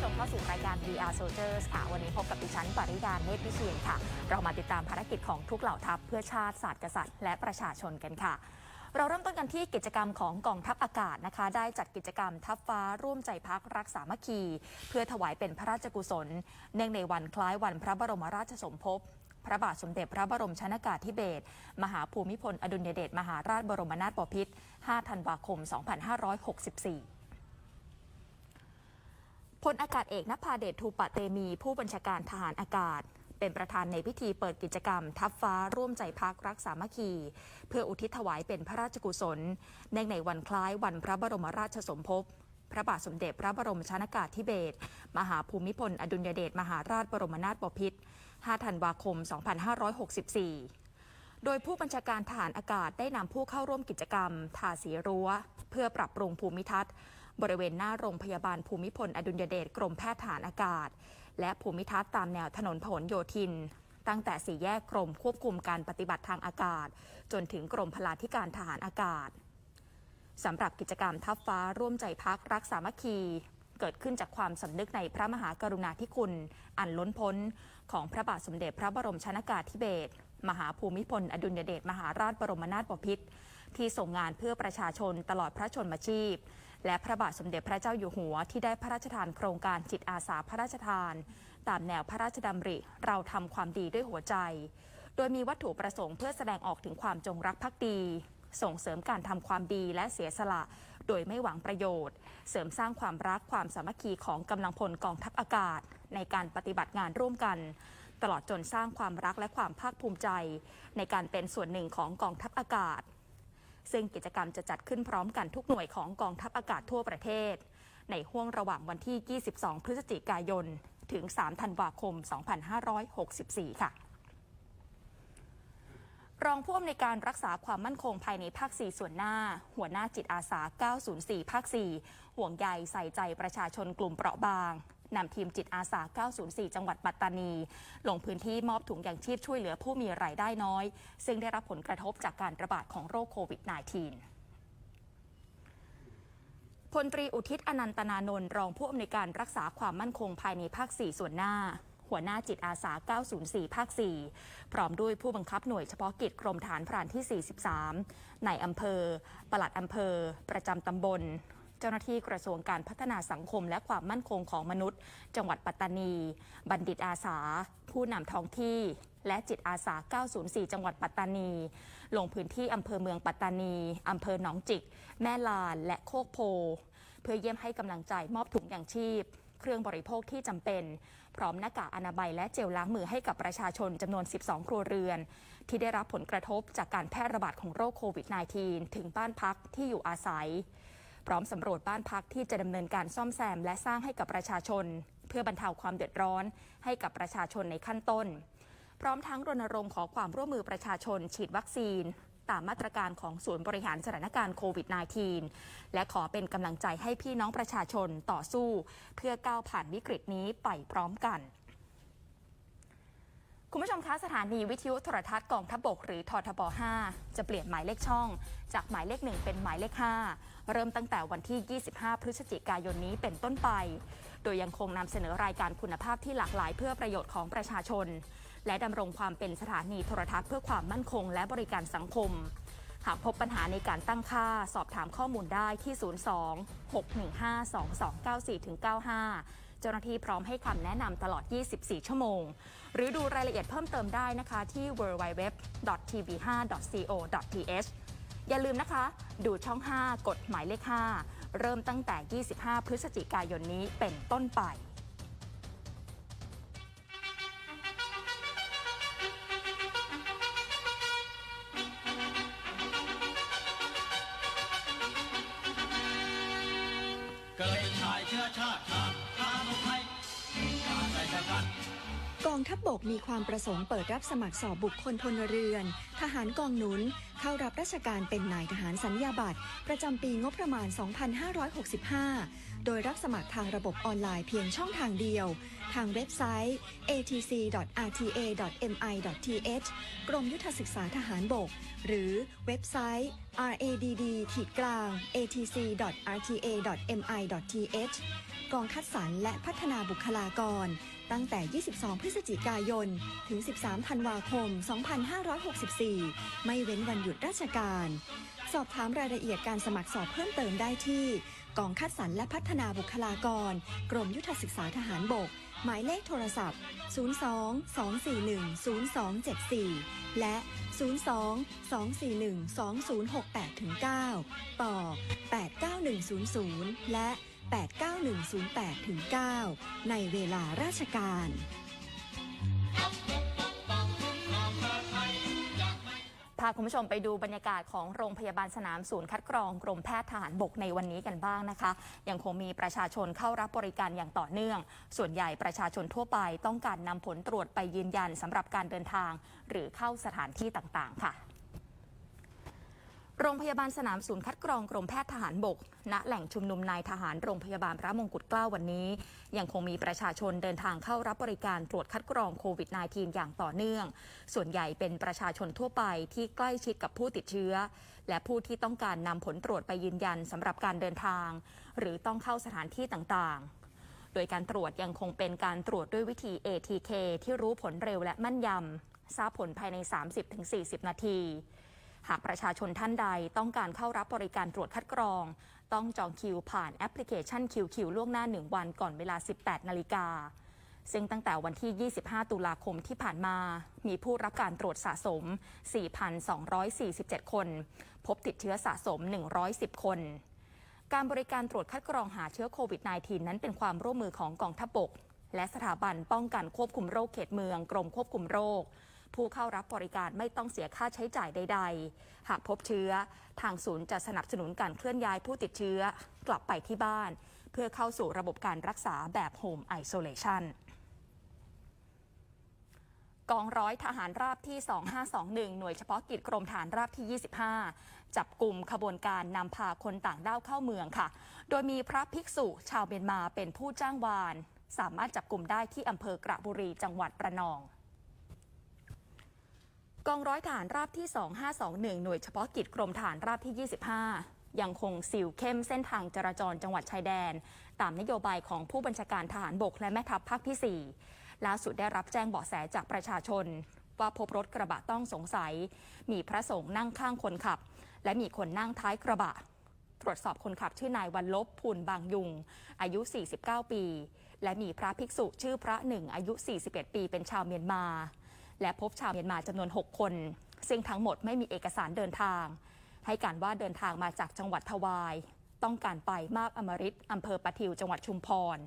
ผู้ชมเข้าสู่รายการ VR Soldiers ค่ะ วันนี้พบกับดิฉันปริดาเนตรวิเชียนค่ะ เรามาติดตามภารกิจของทุกเหล่าทัพเพื่อชาติศาสตร์กษัตริย์ และประชาชนกันค่ะ เราเริ่มต้นกันที่กิจกรรมของกองทัพอากาศนะคะ ได้จัดกิจกรรมทัพฟ้าร่วมใจพักรักสามัคคี เพื่อถวายเป็นพระราชกุศล เนื่องในวันคล้ายวันพระบรมราชสมภพพระบาทสมเด็จพระบรมชนากาธิเบศรมหาภูมิพลอดุลยเดชมหาราชบรมนาถบพิตร5ธันวาคม 2564 พลอากาศเอกนภาเดชทูปะเตมี ผู้บัญชาการทหารอากาศ เป็นประธานในพิธีเปิดกิจกรรม ทัพฟ้าร่วมใจพักรักสามัคคี เพื่ออุทิศถวายเป็นพระราชกุศลเนื่องในวันคล้ายวันพระบรมราชสมภพพระบาทสมเด็จพระบรมชนากาธิเบศรมหาภูมิพล อดุลยเดชมหาราชบรมนาถบพิตร 5 ธันวาคม 2564 โดยผู้บัญชาการทหารอากาศได้นำผู้เข้าร่วมกิจกรรม ทาสีรั้ว เพื่อปรับปรุงภูมิทัศน์ บริเวณหน้าโรงพยาบาลภูมิพล อดุลยเดชกรมแพทย์ทหารอากาศ และภูมิทัศน์ตามแนวถนนผลโยธิน ตั้งแต่สี่แยกกรมควบคุมการปฏิบัติทางอากาศ จนถึงกรมพลาธิการทหารอากาศสำหรับกิจกรรมทัพฟ้าร่วมใจพักรักสามัคคีเกิดขึ้นจากความสำนึกในพระมหากรุณาธิคุณ อันล้นพ้น ของพระบาทสมเด็จพระบรมชนากาธิเบศรมหาภูมิพล อดุลยเดชมหาราชบรมนาถบพิตรที่ส่งงานเพื่อประชาชนตลอดพระชนมชีพ และพระบาทสมเด็จพระเจ้าอยู่หัวที่ได้พระราชทานโครงการจิตอาสาพระราชทาน ตามแนวพระราชดำริ เราทำความดีด้วยหัวใจ โดยมีวัตถุประสงค์เพื่อแสดงออกถึงความจงรักภักดี ส่งเสริมการทำความดีและเสียสละ โดยไม่หวังประโยชน์ เสริมสร้างความรักความสามัคคีของกำลังพลกองทัพอากาศ ในการปฏิบัติงานร่วมกันตลอดจนสร้างความรักและความภาคภูมิใจ ในการเป็นส่วนหนึ่งของกองทัพอากาศ ซึ่งกิจกรรมจะจัดขึ้นพร้อมกันทุกหน่วยของกองทัพอากาศทั่วประเทศ ในห่วงระหว่างวันที่ 22 พฤศจิกายน ถึง 3 ธันวาคม 2564 ค่ะรองผู้อำนวยการรักษาความมั่นคงภายในภาค 4 ส่วนหน้า หัวหน้าจิตอาสา 904 ภาค 4 ห่วงใยใส่ใจประชาชนกลุ่มเปราะบาง นำทีมจิตอาสา 904 จังหวัดปัตตานี ลงพื้นที่มอบถุงยางชีพช่วยเหลือผู้มีรายได้น้อย ซึ่งได้รับผลกระทบจากการระบาดของโรคโควิด -19 พลตรีอุทิศอนันตนานนท์รองผู้อำนวยการรักษาความมั่นคงภายในภาค 4 ส่วนหน้า หัวหน้าจิตอาสา 904 ภาค 4 พร้อมด้วยผู้บังคับหน่วยเฉพาะกิจกรมฐานพรานที่ 43 ในอำเภอ ปลัดอำเภอ ประจำตำบล เจ้าหน้าที่กระทรวงการพัฒนาสังคม และความมั่นคงของมนุษย์ จังหวัดปัตตานี บัณฑิตอาสา ผู้นำท้องที่และจิตอาสา 904 จังหวัดปัตตานี ลงพื้นที่อำเภอเมืองปัตตานี อำเภอหนองจิก แม่ลาน และโคกโพ เพื่อเยี่ยมให้กำลังใจมอบถุงยางชีพ เครื่องบริโภคที่จำเป็น พร้อมหน้ากากอนามัยและเจลล้างมือให้กับประชาชนจำนวน 12 ครัวเรือน ที่ได้รับผลกระทบจากการแพร่ระบาดของโรคโควิด -19 ถึงบ้านพักที่อยู่อาศัย พร้อมสำรวจบ้านพักที่จะดำเนินการซ่อมแซมและสร้างให้กับประชาชน เพื่อบรรเทาความเดือดร้อน ให้กับประชาชนในขั้นต้น พร้อมทั้งรณรงค์ขอความร่วมมือประชาชน ฉีดวัคซีน ตามมาตรการของศูนย์บริหารสถานการณ์โควิด -19 และขอเป็นกำลังใจให้พี่น้องประชาชนต่อสู้ เพื่อก้าวผ่านวิกฤตนี้ไปพร้อมกัน คุณผู้ชมคะสถานีวิทยุโทรทัศน์กองทัพบกหรือททบ 5 จะเปลี่ยนหมายเลขช่อง จากหมายเลข 1 เป็นหมายเลข 5 เริ่มตั้งแต่วันที่ 25 พฤศจิกายนนี้เป็นต้นไป โดยยังคงนำเสนอรายการคุณภาพที่หลากหลายเพื่อประโยชน์ของประชาชน และดำรงความเป็นสถานีโทรทัศน์เพื่อความมั่นคง และบริการสังคม หากพบปัญหาในการตั้งค่า สอบถามข้อมูลได้ที่ 02-615-2294-95 เจ้าหน้าที่พร้อมให้คำแนะนำตลอด 24 ชั่วโมง หรือดูรายละเอียดเพิ่มเติมได้นะคะที่ www.tv5.co.th อย่าลืมนะคะ ดูช่อง 5กดหมายเลข 5 เริ่มตั้งแต่ 25 พฤศจิกายนนี้เป็นต้นไป บมีความประสงค์เปิดรับสมัครสอบบุคคลพลเรือน ทหารกองหนุน เข้ารับราชการเป็นนายทหารสัญญาบัตร ประจำปีงบประมาณ 2565 โดยรับสมัครทางระบบออนไลน์เพียงช่องทางเดียว ทางเว็บไซต์ atc.rta.mi.th กรมยุทธศึกษาทหารบก หรือเว็บไซต์ radd ขีดกลาง atc.rta.mi.th กองคัดสรรและพัฒนาบุคลากร ตั้งแต่ 22 พฤศจิกายน ถึง 13 ธันวาคม 2564 ไม่เว้นวันหยุดราชการ สอบถามรายละเอียดการสมัครสอบเพิ่มเติมได้ที่ กองคัดสรรและพัฒนาบุคลากร กรมยุทธศึกษาทหารบก หมายเลขโทรศัพท์ 02 241 0274 และ 02 241 2068-9 ต่อ 89100 และ 89108-9 ในเวลาราชการ พาคุณผู้ชมไปดูบรรยากาศของโรงพยาบาลสนามศูนย์คัดกรองกรมแพทย์ทหารบกในวันนี้กันบ้างนะคะ ยังคงมีประชาชนเข้ารับบริการอย่างต่อเนื่อง ส่วนใหญ่ประชาชนทั่วไปต้องการนำผลตรวจไปยืนยันสำหรับการเดินทาง หรือเข้าสถานที่ต่างๆ ค่ะ โรงพยาบาลสนามศูนย์คัดกรองกรมแพทย์ทหารบก ณ แหล่งชุมนุมนายทหารโรงพยาบาลพระมงกุฎเกล้าวันนี้ ยังคงมีประชาชนเดินทางเข้ารับบริการตรวจคัดกรองโควิด -19 อย่างต่อเนื่อง ส่วนใหญ่เป็นประชาชนทั่วไปที่ใกล้ชิดกับผู้ติดเชื้อ และผู้ที่ต้องการนำผลตรวจไปยืนยันสำหรับการเดินทาง หรือต้องเข้าสถานที่ต่างๆโดยการตรวจยังคงเป็นการตรวจด้วยวิธี ATK ที่รู้ผลเร็วและแม่นยำ ทราบผลภายใน 30-40 นาที หากประชาชนท่านใดต้องการเข้ารับบริการตรวจคัดกรอง ต้องจองคิวผ่านแอปพลิเคชัน QQ ล่วงหน้า 1 วันก่อนเวลา 18 นาฬิกา ซึ่งตั้งแต่วันที่ 25 ตุลาคมที่ผ่านมา มีผู้รับการตรวจสะสม 4,247 คน พบติดเชื้อสะสม 110 คนการบริการตรวจคัดกรองหาเชื้อโควิด -19 นั้นเป็นความร่วมมือของกองทัพบก และสถาบันป้องกันควบคุมโรคเขตเมือง กรมควบคุมโรค ผู้เข้ารับบริการไม่ต้องเสียค่าใช้จ่ายใด ๆ หากพบเชื้อ ทางศูนย์จะสนับสนุนการเคลื่อนย้ายผู้ติดเชื้อกลับไปที่บ้าน เพื่อเข้าสู่ระบบการรักษาแบบโฮมไอโซเลชันกองร้อยทหารราบที่ 2521 หน่วยเฉพาะกิจกรมฐานราบที่ 25 จับกลุ่มขบวนการนำพาคนต่างด้าวเข้าเมืองค่ะ โดยมีพระภิกษุชาวเมียนมาเป็นผู้จ้างวาน สามารถจับกลุ่มได้ที่อำเภอกระบุรีจังหวัดระนอง กองร้อยฐานราบที่ 2521 หน่วยเฉพาะกิจกรมฐานราบที่ 25 ยังคงสิวเข้มเส้นทางจราจรจังหวัดชายแดน ตามนโยบายของผู้บัญชาการทหารบกและแม่ทัพภาคที่ 4 ล่าสุดได้รับแจ้งเบาะแสจากประชาชน ว่าพบรถกระบะต้องสงสัย มีพระสงฆ์นั่งข้างคนขับ และมีคนนั่งท้ายกระบะ ตรวจสอบคนขับชื่อนายวันลบพูนบางยุง อายุ 49 ปี และมีพระภิกษุชื่อพระหนึ่งอายุ 41 ปีเป็นชาวเมียนมา และพบชาวเมียนมาจำนวน 6 คน ซึ่งทั้งหมดไม่มีเอกสารเดินทาง ให้การว่าเดินทางมาจากจังหวัดทวาย ต้องการไปมาบอมริตอำเภอปะทิวจังหวัดชุมพร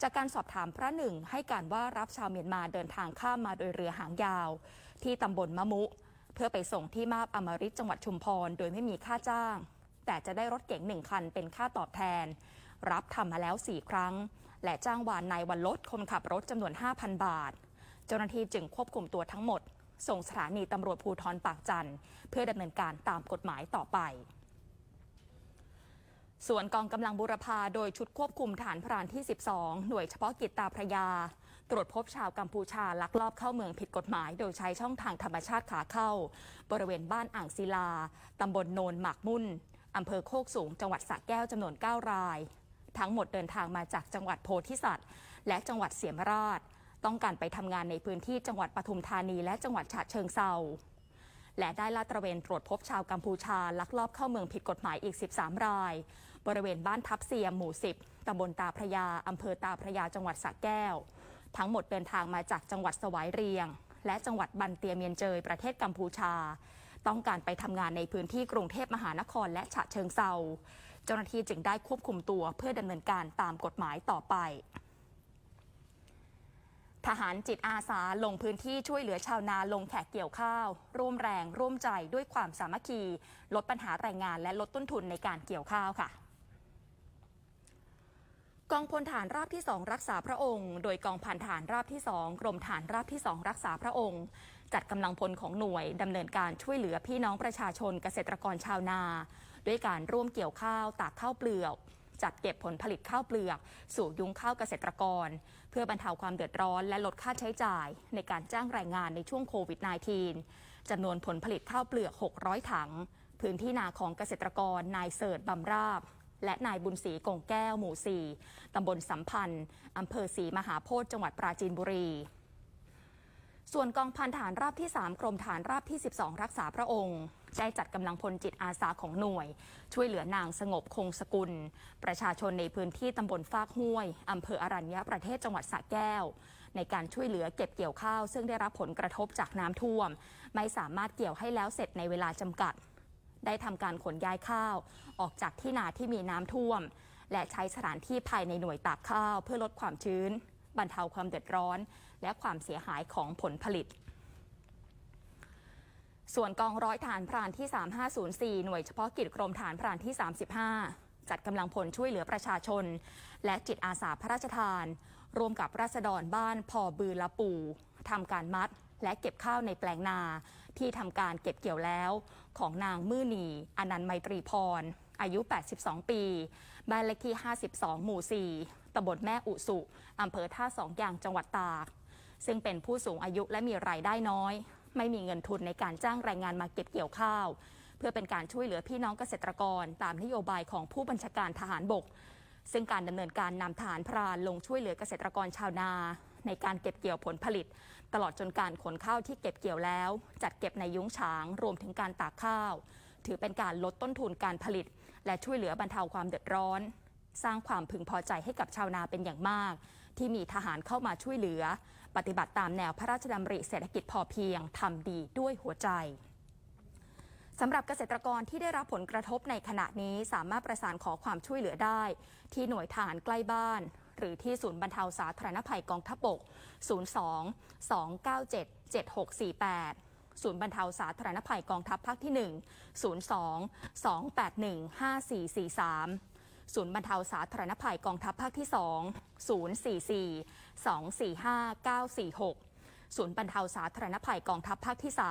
จากการสอบถามพระหนึ่งให้การว่ารับชาวเมียนมาเดินทางข้ามมาโดยเรือหางยาว ที่ตำบลมะมุ เพื่อไปส่งที่มาบอมริตจังหวัดชุมพร โดยไม่มีค่าจ้าง แต่จะได้รถเก๋งหนึ่งคันเป็นค่าตอบแทน รับทำมาแล้ว 4 ครั้ง และจ้างวานนายวันลดคนขับรถจำนวน 5,000 บาท เจ้าหน้าที่จึงควบคุมตัวทั้งหมด ส่งสถานีตำรวจภูทรปากจันเพื่อดำเนินการตามกฎหมายต่อไป ส่วนกองกำลังบุรพาโดยชุดควบคุมฐานพรานที่ 12 หน่วยเฉพาะกิจตาพระยา ตรวจพบชาวกัมพูชาลักลอบเข้าเมืองผิดกฎหมาย โดยใช้ช่องทางธรรมชาติขาเข้า บริเวณบ้านอ่างศิลาตำบลโนนหมากมุ่นอำเภอโคกสูงจังหวัดสระแก้วจำนวน 9 ราย ทั้งหมดเดินทางมาจากจังหวัดโพธิสัตว์ และจังหวัดเสียมราช ต้องการไปทำงานในพื้นที่จังหวัดปทุมธานีและจังหวัดฉะเชิงเซาและได้ลาดตระเวนตรวจพบชาวกัมพูชา ลักลอบเข้าเมืองผิดกฎหมายอีก 13 ราย บริเวณบ้านทับเซียมหมู่ 10ตำบลตาพระยาอำเภอตาพระยาจังหวัดสระแก้ว ทั้งหมดเดินทางมาจากจังหวัดสวายเรียง และจังหวัดบันเตียเมียนเจยประเทศกัมพูชา ต้องการไปทำงานในพื้นที่กรุงเทพมหานครและฉะเชิงเซาเจ้าหน้าที่จึงได้ควบคุมตัวเพื่อดำเนินการตามกฎหมายต่อไป ทหารจิตอาสาลงพื้นที่ช่วยเหลือชาวนาลงแขกเกี่ยวข้าว ร่วมแรงร่วมใจด้วยความสามัคคี ลดปัญหาแรงงานและลดต้นทุนในการเกี่ยวข้าวค่ะกองพลฐานราบที่2รักษาพระองค์ โดยกองพันฐานราบที่2กรมฐานราบที่2รักษาพระองค์ จัดกำลังพลของหน่วยดำเนินการช่วยเหลือพี่น้องประชาชนเกษตรกรชาวนา ด้วยการร่วมเกี่ยวข้าวตากข้าวเปลือก จัดเก็บผลผลิตข้าวเปลือก สู่ยุ้งข้าวเกษตรกร พื่อบรรเทาความเดือดร้อนและลดค่าใช้จ่ายในการจ้างแรงงานในช่วงโควิด -19 จำนวนผลผลิตข้าวเปลือก 600 ถัง พื้นที่นาของเกษตรกรนายเสิร์ตบำราบ และนายบุญศรีกงแก้ว หมู่ 4 ตำบลสัมพันธ์อำเภอศรีมหาโพธิ์จังหวัดปราจีนบุรีส่วนกองพันฐานราบที่ 3 กรมฐานราบที่ 12 รักษาพระองค์ ได้จัดกำลังพลจิตอาสาของหน่วย ช่วยเหลือนางสงบคงสกุล ประชาชนในพื้นที่ตำบลฟากห้วยอำเภออรัญญประเทศจังหวัดสระแก้ว ในการช่วยเหลือเก็บเกี่ยวข้าว ซึ่งได้รับผลกระทบจากน้ำท่วม ไม่สามารถเกี่ยวให้แล้วเสร็จในเวลาจำกัด ได้ทำการขนย้ายข้าว ออกจากที่นาที่มีน้ำท่วม และใช้สถานที่ภายในหน่วยตากข้าว เพื่อลดความชื้น บรรเทาความเดือดร้อน และความเสียหายของผลผลิต ส่วนกองร้อยฐานพรานที่ 3504 หน่วยเฉพาะกิจกรมฐานพรานที่ 35 จัดกำลังพลช่วยเหลือประชาชน และจิตอาสาพระราชทาน ร่วมกับราษฎรบ้านพอบือละปูทำการมัดและเก็บข้าวในแปลงนา ที่ทำการเก็บเกี่ยวแล้ว ของนางมือนีอนันต์ไมตรีพร อายุ 82 ปีบ้านเลขที่ 52 หมู่ 4ตำบลแม่อุสุอำเภอท่าสองยางจังหวัดตาก ซึ่งเป็นผู้สูงอายุและมีรายได้น้อย ไม่มีเงินทุนในการจ้างแรงงานมาเก็บเกี่ยวข้าว เพื่อเป็นการช่วยเหลือพี่น้องเกษตรกร ตามนโยบายของผู้บัญชาการทหารบก ซึ่งการดำเนินการนำทหารพรานลงช่วยเหลือเกษตรกรชาวนาในการเก็บเกี่ยวผลผลิต ตลอดจนการขนข้าวที่เก็บเกี่ยวแล้ว จัดเก็บในยุ้งฉาง รวมถึงการตากข้าว ถือเป็นการลดต้นทุนการผลิต และช่วยเหลือบรรเทาความเดือดร้อน สร้างความพึงพอใจให้กับชาวนาเป็นอย่างมาก ที่มีทหารเข้ามาช่วยเหลือ ปฏิบัติตามแนวพระราชดำริเศรษฐกิจพอเพียงทำดีด้วยหัวใจสำหรับเกษตรกรที่ได้รับผลกระทบในขณะนี้สามารถประสานขอความช่วยเหลือได้ ที่หน่วยทหารใกล้บ้าน หรือที่ศูนย์บรรเทาสาธารณภัยกองทัพบก 02 297 7648 ศูนย์บรรเทาสาธารณภัยกองทัพภาคที่ 1 02 281 5443 ศูนย์บรรเทาสาธารณภัยกองทัพภาคที่ 2 044 245 946 ศูนย์บรรเทาสาธารณภัยกองทัพภาคที่ 3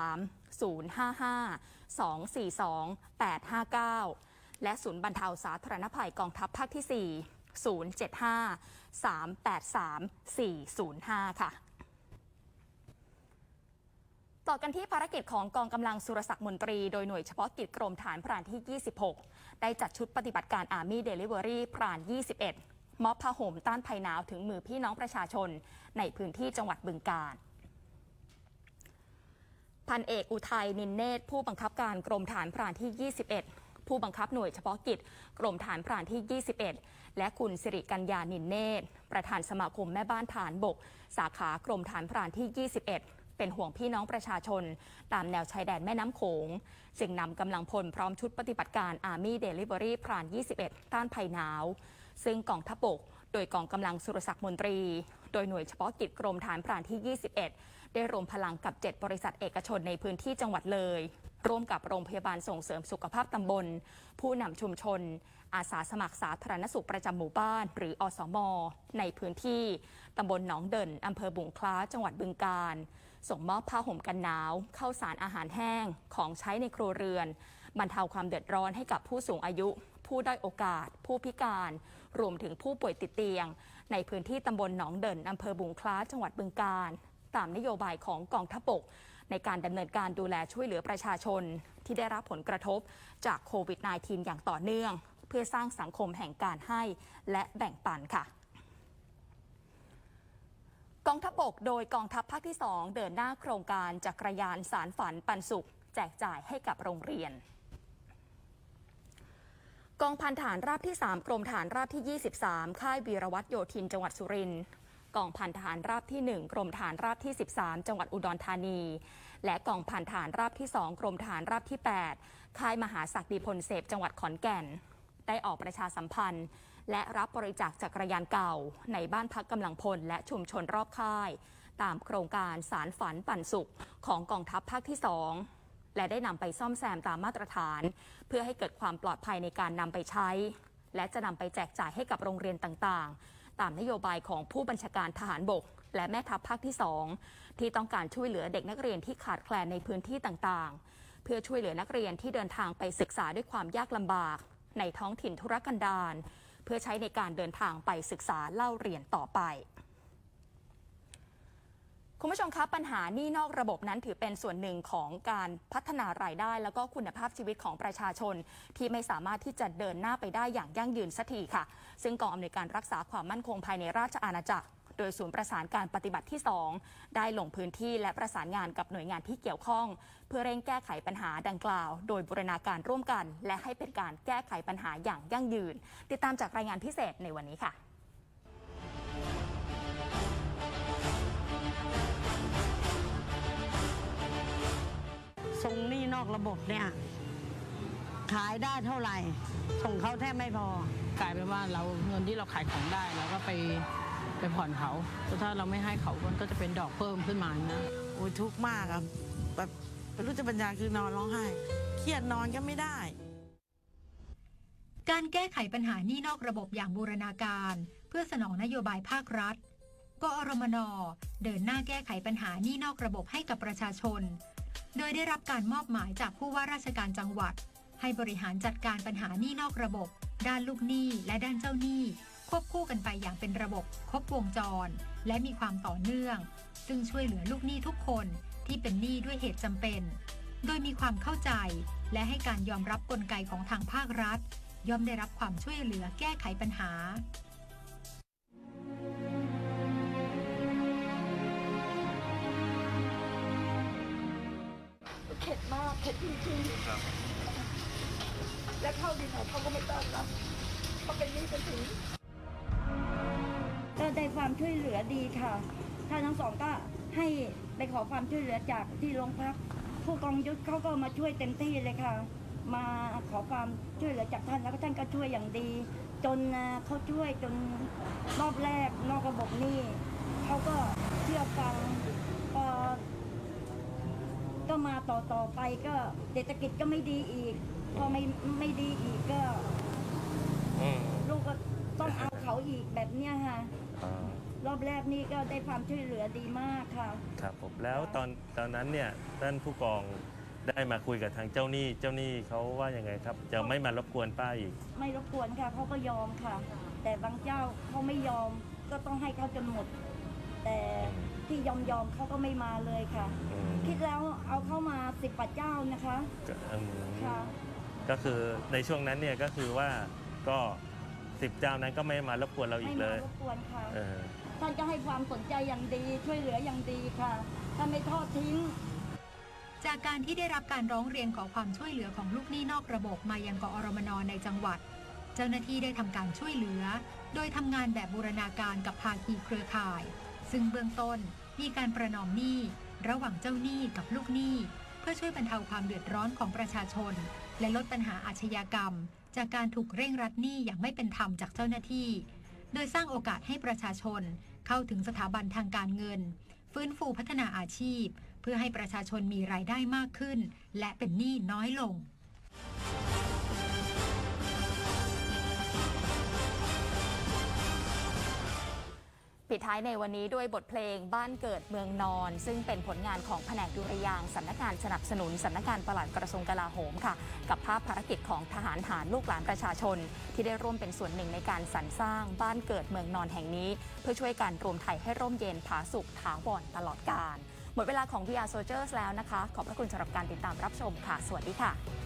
055 242 859 และศูนย์บรรเทาสาธารณภัยกองทัพภาคที่ 4 075 383 405 ค่ะ ต่อกันที่ภารกิจของกองกำลังสุรศักดิ์มนตรี โดยหน่วยเฉพาะกิจกรมฐานพรานที่ 26 ได้จัดชุดปฏิบัติการอาร์มี่เดลิเวอรี่พราน 21 มอบผ้าห่มต้านภัยหนาวถึงมือพี่น้องประชาชน ในพื้นที่จังหวัดบึงกาฬพันเอกอุทัยนินเนตรผู้บังคับการกรมฐานพรานที่ 21 ผู้บังคับหน่วยเฉพาะกิจ กรมฐานพรานที่ 21 และคุณสิริกัญญานินเนตรประธานสมาคมแม่บ้านฐานบก สาขากรมฐานพรานที่ 21 เป็นห่วงพี่น้องประชาชน ตามแนวชายแดนแม่น้ำโขง จึงนำกำลังพลพร้อมชุดปฏิบัติการ Army Delivery พราน 21 ต้านภัยหนาว ซึ่งกองทัพบกโดยกองกำลังสุรศักดิ์มนตรี โดยหน่วยเฉพาะกิจกรมฐานพรานที่ 21 ได้รวมพลังกับ 7 บริษัทเอกชนในพื้นที่จังหวัดเลย ร่วมกับโรงพยาบาลส่งเสริมสุขภาพตำบล ผู้นำชุมชน อาสาสมัครสาธารณสุขประจำหมู่บ้าน หรืออสม ในพื้นที่ตำบลหนองเดินอำเภอบุงคล้าจังหวัดบึงกาฬ ส่งมอบผ้าห่มกันหนาวข้าวสารอาหารแห้งของใช้ในครัวเรือน บรรเทาความเดือดร้อนให้กับผู้สูงอายุ ผู้ด้อยโอกาส ผู้พิการ รวมถึงผู้ป่วยติดเตียง ในพื้นที่ตำบลหนองเดินอำเภอบุงคล้าจังหวัดบึงกาฬตามนโยบายของกองทัพบก ในการดำเนินการดูแลช่วยเหลือประชาชน ที่ได้รับผลกระทบจากโควิด -19 อย่างต่อเนื่อง เพื่อสร้างสังคมแห่งการให้และแบ่งปันค่ะ กองทัพบกโดยกองทัพภาคที่ 2 เดินหน้าโครงการจักรยานสารฝันปันสุข แจกจ่ายให้กับโรงเรียน กองพันฐานราบที่ 3 กรมฐานราบที่ 23 ค่ายวีรวัตรโยธินจังหวัดสุรินทร์กองพันฐานราบที่ 1 กรมฐานราบที่ 13 จังหวัดอุดรธานี และกองพันฐานราบที่ 2 กรมฐานราบที่ 8 ค่ายมหาศักดิพลเสพจังหวัดขอนแก่น ได้ออกประชาสัมพันธ์ และรับบริจาคจักรยานเก่า ในบ้านพักกำลังพล และชุมชนรอบค่าย ตามโครงการสารฝันปั่นสุขของกองทัพภาคที่2และได้นำไปซ่อมแซมตามมาตรฐาน เพื่อให้เกิดความปลอดภัยในการนำไปใช้ และจะนำไปแจกจ่ายให้กับโรงเรียนต่างๆ ตามนโยบายของผู้บัญชาการทหารบก และแม่ทัพภาคที่ 2 ที่ต้องการช่วยเหลือเด็กนักเรียนที่ขาดแคลนในพื้นที่ต่างๆ เพื่อช่วยเหลือนักเรียนที่เดินทางไปศึกษาด้วยความยากลำบาก ในท้องถิ่นธุรกันดารเพื่อใช้ในการเดินทางไปศึกษาเล่าเรียนต่อไปคุณผู้ชมครับปัญหานี้นอกระบบนั้นถือเป็นส่วนหนึ่งของการพัฒนารายได้ แล้วก็คุณภาพชีวิตของประชาชน ที่ไม่สามารถที่จะเดินหน้าไปได้อย่างยั่งยืนสักทีค่ะ ซึ่งกองอำนวยการรักษาความมั่นคงภายในราชอาณาจักร โดยศูนย์ประสานการปฏิบัติที่ 2 ได้ลงพื้นที่และประสานงานกับหน่วยงานที่เกี่ยวข้อง เพื่อเร่งแก้ไขปัญหาดังกล่าว โดยบูรณาการร่วมกัน และให้เป็นการแก้ไขปัญหาอย่างยั่งยืน ติดตามจากรายงานพิเศษในวันนี้ค่ะส่งหนี้นอกระบบเนี่ยขายได้เท่าไหร่ ส่งเขาแทบไม่พอ กลายเป็นว่าเราเงินที่เราขายของได้เราก็ไป ไปผ่อนเขาแต่ถ้าเราไม่ให้เขามันก็จะเป็นดอกเพิ่มขึ้นมานะโอ้ยทุกข์มากอะแบบไม่รู้จะบรรยายคือนอนร้องไห้ เครียดนอนก็ไม่ได้ การแก้ไขปัญหาหนี้นอกระบบอย่างบูรณาการ เพื่อสนองนโยบายภาครัฐกอรมนเดินหน้าแก้ไขปัญหาหนี้นอกระบบให้กับประชาชน โดยได้รับการมอบหมายจากผู้ว่าราชการจังหวัด ให้บริหารจัดการปัญหาหนี้นอกระบบ ด้านลูกหนี้และด้านเจ้าหนี้ ควบคู่กันไปอย่างเป็นระบบครบวงจร และมีความต่อเนื่อง ซึ่งช่วยเหลือลูกหนี้ทุกคนที่เป็นหนี้ด้วยเหตุจำเป็น โดยมีความเข้าใจ และให้การยอมรับกลไกของทางภาครัฐ ย่อมได้รับความช่วยเหลือแก้ไขปัญหาเข็ดมากเข็ดจริงๆและเข้าดินของเขาก็ไม่ต้อนรับเขาเป็นหนี้เป็นสินก็ ได้ความช่วยเหลือดีค่ะท่านทั้งสองก็ให้ไปขอความช่วยเหลือจากที่โรงพัก ผู้กองยุทธเขาก็มาช่วยเต็มที่เลยค่ะ มาขอความช่วยเหลือจากท่านแล้วก็ท่านก็ช่วยอย่างดี จนอ่าเขาช่วยจนรอบแรกนอกระบบหนี่เขาก็เชื่อฟังพอก็มาต่อต่อไปก็เศรษฐกิจก็ไม่ดีอีก พอไม่ไม่ดีอีกก็อืมลูกก็ต้องเอา เขาอีกแบบเนี้ยค่ะ อ่ารอบแรกนี่ก็ได้ความช่วยเหลือดีมากค่ะ ครับผมแล้วตอนตอนนั้นเนี่ยท่านผู้กองได้มาคุยกับทางเจ้าหนี้ เจ้าหนี้เขาว่ายังไงครับ จะไม่มารบกวนป้าอีก ไม่รบกวนค่ะเขาก็ยอมค่ะ แต่บางเจ้าเขาไม่ยอมก็ต้องให้เขาจนหมด แต่ที่ยอมยอมเขาก็ไม่มาเลยค่ะ อืม คิดแล้วเอาเข้ามาสิบปัดเจ้านะคะก็อืมค่ะ ก็คือในช่วงนั้นเนี่ยก็คือว่าก็ สิบเจ้านั้นก็ไม่มารบกวนเราอีไม่กเลมายรบกวนค่ะ เออ ท่านก็ให้ความสนใจอย่างดีช่วยเหลืออย่างดีค่ะ ท่านไม่ทอดทิ้ง จากการที่ได้รับการร้องเรียนขอความช่วยเหลือของลูกหนี้นอกระบบมายังกอรมนในจังหวัด เจ้าหน้าที่ได้ทำการช่วยเหลือ โดยทำงานแบบบูรณาการกับภาคีเครือข่าย ซึ่งเบื้องต้นมีการประนอมหนี้ระหว่างเจ้าหนี้กับลูกหนี้ เพื่อช่วยบรรเทาความเดือดร้อนของประชาชน และลดปัญหาอาชญากรรม จากการถูกเร่งรัดหนี้อย่างไม่เป็นธรรมจากเจ้าหน้าที่ โดยสร้างโอกาสให้ประชาชนเข้าถึงสถาบันทางการเงิน ฟื้นฟูพัฒนาอาชีพ เพื่อให้ประชาชนมีรายได้มากขึ้น และเป็นหนี้น้อยลง ปิดท้ายในวันนี้ด้วยบทเพลงบ้านเกิดเมืองนอน ซึ่งเป็นผลงานของแผนกดุริยางสำนักงานสนับสนุนสำนักงานปลัดกระทรวงกลาโหมค่ะ กับภาพภารกิจของทหารหารลูกหลานประชาชน ที่ได้ร่วมเป็นส่วนหนึ่งในการสรรสร้างบ้านเกิดเมืองนอนแห่งนี้ เพื่อช่วยการรวมไทยให้ร่มเย็นผาสุขถาวรตลอดกาลหมดเวลาของ VR Soldiers แล้วนะคะ ขอบพระคุณสำหรับการติดตามรับชมค่ะ สวัสดีค่ะ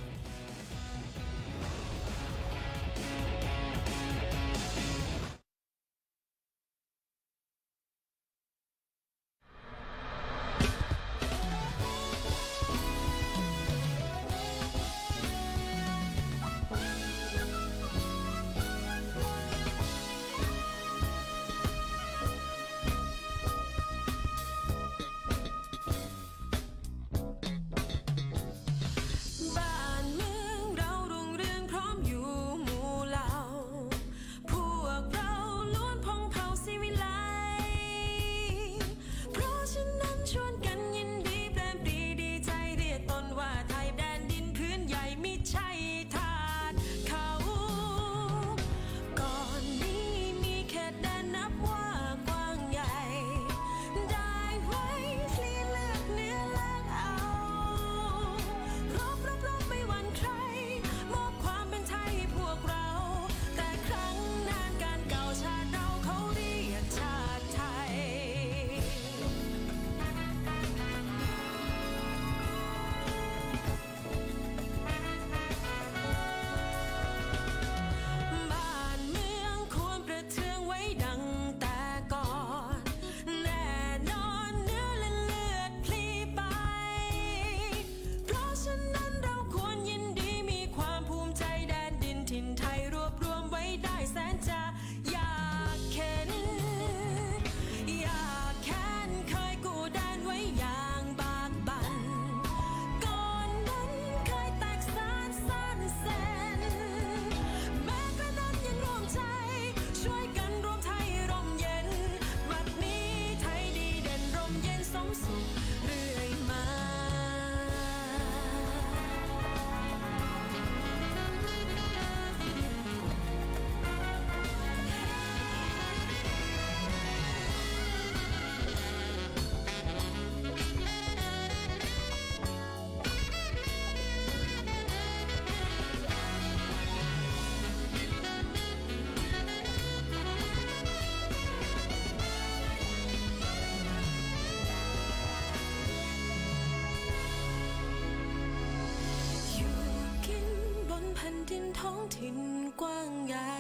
แผ่นดินท้องถิ่นกว้างใหญ่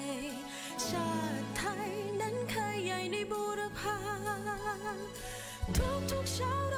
ชาติไทยนั้นเคยใหญ่ในบูรพาทุกทุกๆเช้า